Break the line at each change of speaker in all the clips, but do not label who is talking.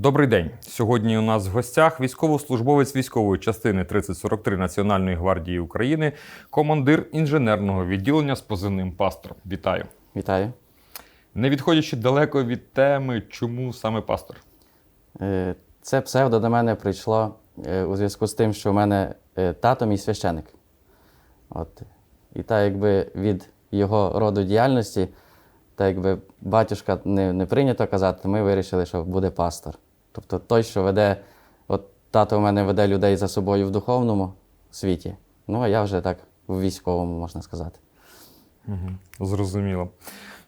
Добрий день. Сьогодні у нас в гостях військовослужбовець військової частини 3043 Національної гвардії України, командир інженерного відділення з позивним пастор. Вітаю.
Вітаю.
Не відходячи далеко від теми, чому саме пастор?
Е, Це псевдо до мене прийшло е, у зв'язку з тим, що в мене е, тато мій священик. От. І так якби від його роду діяльності, так якби батюшка не, не прийнято казати, ми вирішили, що буде пастор. Тобто той, що веде, от тато в мене веде людей за собою в духовному світі, ну а я вже так в військовому, можна сказати.
Зрозуміло.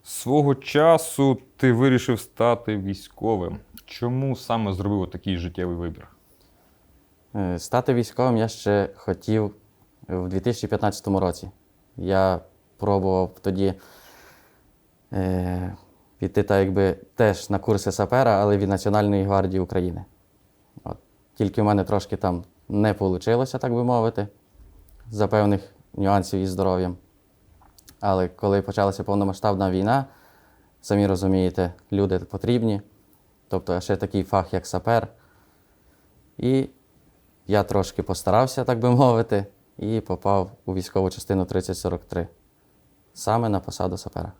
Свого часу ти вирішив стати військовим. Чому саме зробив такий життєвий вибір?
Е, Стати військовим я ще хотів в 2015 році. Я пробував тоді е, піти так якби теж на курси сапера, але від Національної гвардії України. От. Тільки в мене трошки там не вийшло, так би мовити, за певних нюансів із здоров'ям. Але коли почалася повномасштабна війна, самі розумієте, люди потрібні. Тобто ще такий фах, як сапер. І я трошки постарався, так би мовити, і попав у військову частину 3043. Саме на посаду сапера.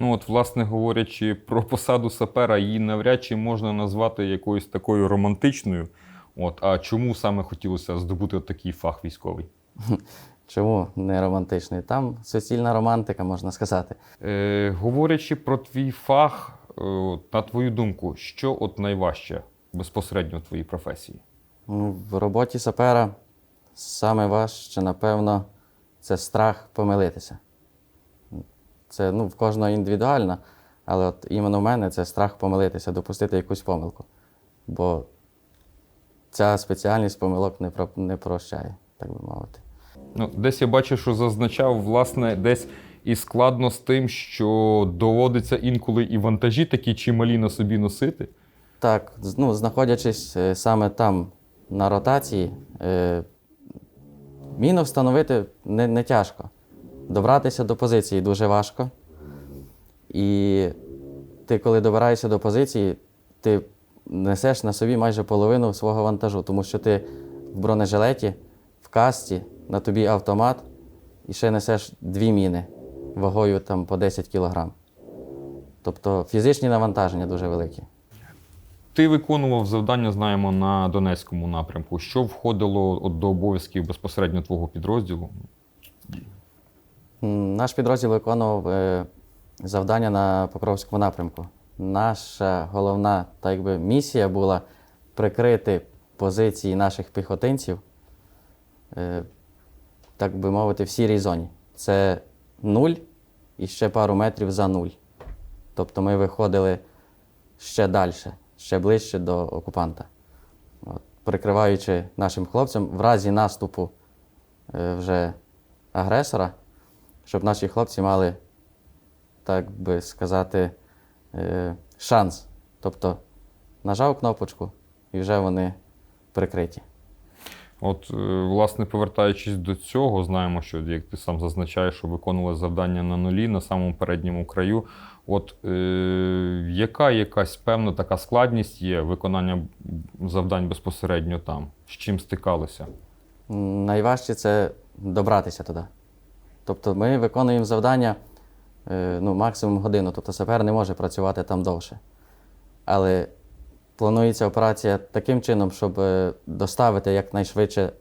Ну, от, власне говорячи про посаду сапера, її навряд чи можна назвати якоюсь такою романтичною. От, а чому саме хотілося здобути от такий фах військовий?
Чому не романтичний? Там суцільна романтика, можна сказати.
Е, говорячи про твій фах, е, на твою думку, що от найважче безпосередньо в твоїй професії?
Ну, В роботі сапера саме важче, напевно, це страх помилитися. Це ну, в кожного індивідуально, але от іменно в мене це страх помилитися, допустити якусь помилку. Бо ця спеціальність помилок не, про, не прощає, так би мовити.
Ну, десь я бачу, що зазначав, власне, десь і складно з тим, що доводиться інколи і вантажі такі чималі на собі носити.
Так, ну, знаходячись е, саме там на ротації, е, міну встановити не, не тяжко. Добратися до позиції дуже важко. І ти, коли добираєшся до позиції, ти несеш на собі майже половину свого вантажу, тому що ти в бронежилеті, в касті, на тобі автомат і ще несеш дві міни вагою там, по 10 кілограм. Тобто фізичні навантаження дуже великі.
Ти виконував завдання, знаємо, на Донецькому напрямку. Що входило до обов'язків безпосередньо твого підрозділу?
Наш підрозділ виконував е, завдання на Покровському напрямку. Наша головна так якби, місія була прикрити позиції наших піхотинців, е, так би мовити, в сірій зоні. Це нуль і ще пару метрів за нуль. Тобто ми виходили ще далі, ще ближче до окупанта. От, прикриваючи нашим хлопцям в разі наступу е, вже агресора, щоб наші хлопці мали, так би сказати, е, шанс. Тобто нажав кнопочку і вже вони прикриті.
От, е, власне, повертаючись до цього, знаємо, що як ти сам зазначаєш, що виконували завдання на нулі на самому передньому краю. От е, яка якась певна така складність є виконання завдань безпосередньо там? З чим стикалися?
Найважче це добратися туди. Тобто ми виконуємо завдання е, ну, максимум годину, тобто сапер не може працювати там довше. Але планується операція таким чином, щоб е, доставити якнайшвидше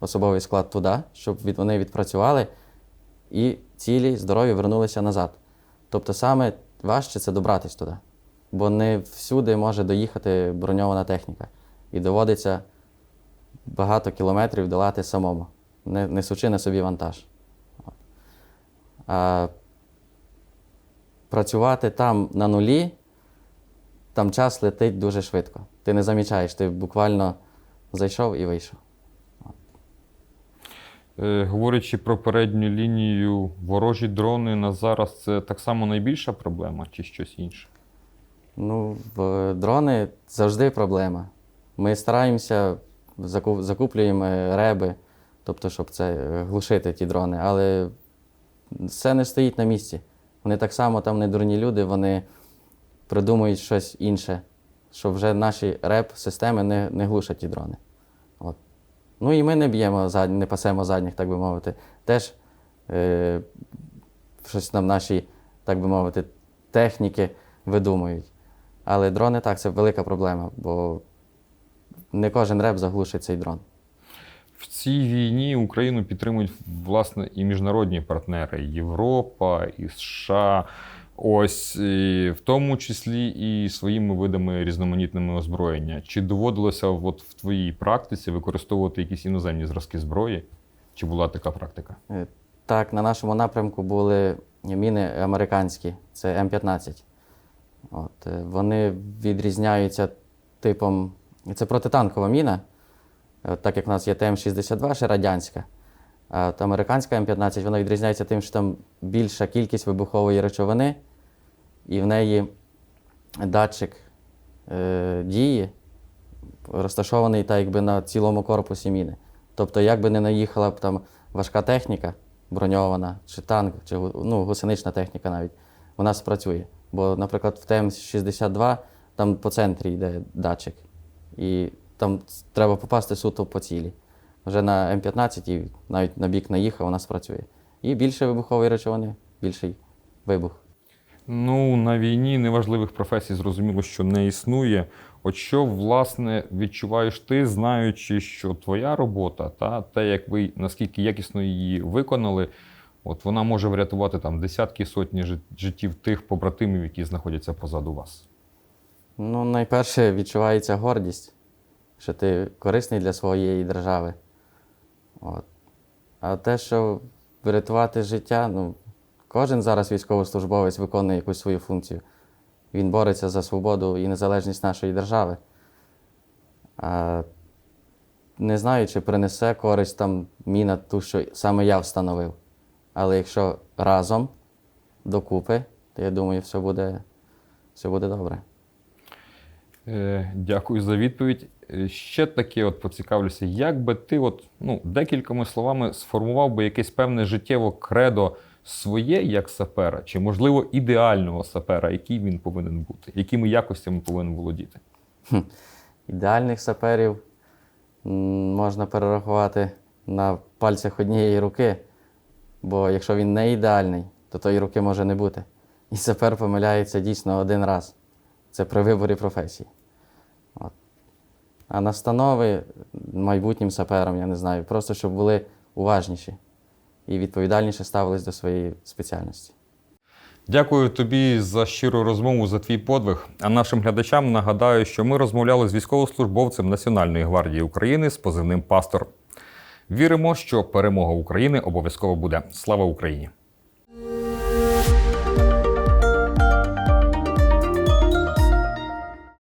особовий склад туди, щоб вони відпрацювали і цілі, здорові вернулися назад. Тобто саме важче це добратися туди. Бо не всюди може доїхати броньована техніка. І доводиться багато кілометрів долати самому, несучи на собі вантаж. Працювати там на нулі, там час летить дуже швидко. Ти не замічаєш, ти буквально зайшов і вийшов.
Е, говорячи про передню лінію, ворожі дрони на зараз це так само найбільша проблема чи щось інше?
Ну, в дрони завжди проблема. Ми стараємося, заку- закуплюємо реби, тобто, щоб це глушити ті дрони, але все не стоїть на місці. Вони так само там не дурні люди, вони придумують щось інше, щоб вже наші реп-системи не, не глушать ті дрони. От. Ну і ми не б'ємо не пасемо задніх, так би мовити. Теж е, щось нам наші, так би мовити, техніки видумують. Але дрони так, це велика проблема, бо не кожен реп заглушить цей дрон.
В цій війні Україну підтримують власне і міжнародні партнери Європа, і США. Ось і в тому числі і своїми видами різноманітними озброєння. Чи доводилося от в твоїй практиці використовувати якісь іноземні зразки зброї? Чи була така практика?
Е, Так, на нашому напрямку були міни американські, це М15. От, е, вони відрізняються типом. Це протитанкова міна, так як в нас є ТМ-62, ще радянська. А от американська М15 вона відрізняється тим, що там більша кількість вибухової речовини, і в неї датчик е, дії розташований так, якби на цілому корпусі міни. Тобто, як би не наїхала б там важка техніка, броньована, чи танк, чи ну, гусенична техніка навіть, вона спрацює. Бо, наприклад, в ТМ-62 там по центрі йде датчик, і там треба попасти суто по цілі. Вже на М15 і навіть на бік наїхав, вона спрацює. І більше вибухової речовини, більший вибух.
Ну, на війні неважливих професій зрозуміло, що не існує. От що, власне, відчуваєш ти, знаючи, що твоя робота, та те, як ви наскільки якісно її виконали, от вона може врятувати там десятки сотні життів тих побратимів, які знаходяться позаду вас.
Ну, найперше відчувається гордість, що ти корисний для своєї держави. От. А те, що врятувати життя, ну, кожен зараз військовослужбовець виконує якусь свою функцію. Він бореться за свободу і незалежність нашої держави. А не знаю, чи принесе користь там міна ту, що саме я встановив. Але якщо разом, докупи, то я думаю, все буде, все буде добре.
Е, Дякую за відповідь. Е, Ще таке от поцікавлюся, як би ти от, ну, декількома словами сформував би якесь певне життєво кредо своє як сапера, чи, можливо, ідеального сапера, який він повинен бути, якими якостями повинен володіти?
Ідеальних саперів можна перерахувати на пальцях однієї руки, бо якщо він не ідеальний, то тої руки може не бути. І сапер помиляється дійсно один раз. Це при виборі професії. От. А настанови майбутнім саперам, я не знаю, просто щоб були уважніші і відповідальніше ставились до своєї спеціальності.
Дякую тобі за щиру розмову, за твій подвиг. А нашим глядачам нагадаю, що ми розмовляли з військовослужбовцем Національної гвардії України з позивним Пастор. Віримо, що перемога України обов'язково буде. Слава Україні!